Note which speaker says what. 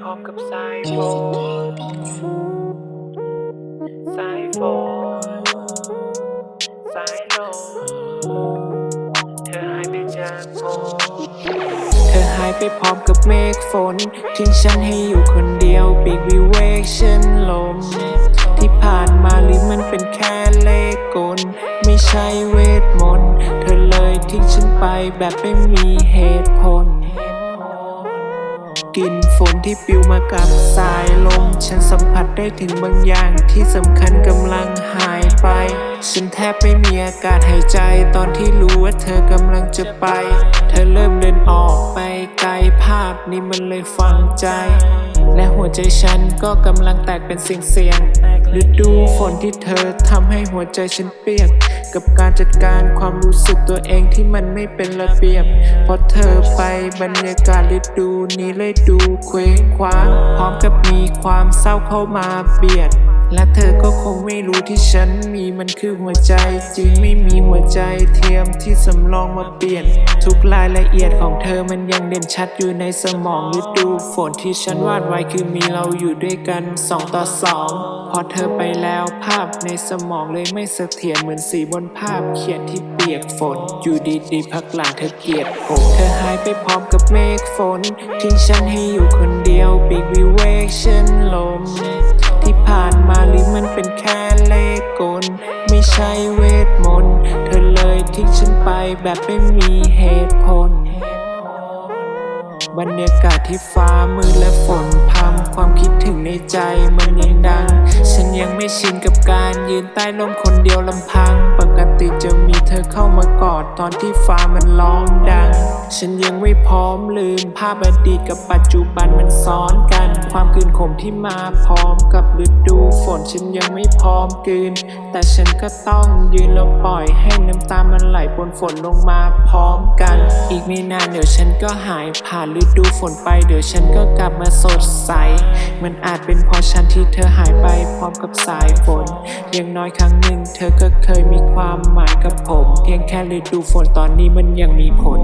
Speaker 1: พร้อมกับสายฝนสายฝนสายลมเธอหายไปจากผมเธอหายไปพร้อมกับเมฆฝน ทิ้งฉันให้อยู่คนเดียวปีกวิเวกฉันลม ที่ผ่านมาหรือมันเป็นแค่เลขกล ไม่ใช่เวทมนต์ เธอเลยทิ้งฉันไปแบบไม่มีเหตุผล กลิ่นฝนที่ปลิวมากับสายลม ฉันสัมผัสได้ถึงบางอย่างที่สำคัญกำลังหายไป ฉันแทบไม่มีอากาศหายใจตอนที่รู้ว่าเธอกำลังจะไป เธอเริ่มเดินออกไปาพนี้มันเลยฟังใจ และหัวใจฉันก็กำลังแตกเป็นเสียงเสียงฤดูฝนที่เธอทำให้หัวใจฉันเปียก กับการจัดการความรู้สึกตัวเองที่มันไม่เป็นระเบียบพอเธอไปบรรยากาศฤดูนี้เลยดูเคว้งคว้างพร้อมกับมีความเศร้าเข้ามาเบียด และเธอก็คงไม่รู้ที่ฉันมีมันคือหัวใจจริงไม่มีหัวใจเทียมที่สำรองมาเปลี่ยน ทุกรายละเอียดของเธอมันยังเด่นชัดอยู่ในสมองฤดูฝนที่ฉันวาดไว้คือมีเราอยู่ด้วยกันสองต่อสองพอเธอไปแล้วภาพในสมองเลยไม่เสถียรเหมือนสีบนภาพเขียนที่เปียกฝน อยู่ดีๆพักหลังเธอเกลียดผมเธอหายไปพร้อมกับเมฆฝนทิ้งฉันให้อยู่คนเดียวปีกวิเวกฉัน เป็นแค่เลขกล ไม่ใช่เวทมนต์ เธอเลยทิ้งฉันไปแบบไม่มีเหตุผล บรรยากาศที่ฟ้ามืดและฝนพรำความคิดถึงในใจมันยังดัง ฉันยังไม่ชินกับการยืนใต้ลมคนเดียวลำพังปก ติจะมีเธอเข้ามากอดตอนที่ฟ้ามันร้องดัง ฉันยังไม่พร้อมลืมภาพอดีตกับปัจจุบันมันซ้อนกัน ความคืนขมที่มาพร้อมกับฤดูฝนฉันยังไม่พร้อมกืน แต่ฉันก็ต้องยืนแล้วปล่อยให้น้ำตามันไหลปนฝนลงมาพร้อมกัน อีกไม่นานเดี๋ยวฉันก็หายผ่านฤดูฝนไปเดี๋ยวฉันก็กลับมาสดใส มันอาจเป็นเพราะฉันที่เธอหายไปพร้อมกับสายฝนอย่างน้อยครั้งหนึ่งเธอก็เคยมีความ พียงแค่ฤดูฝนตอนนี้มันยังมีผล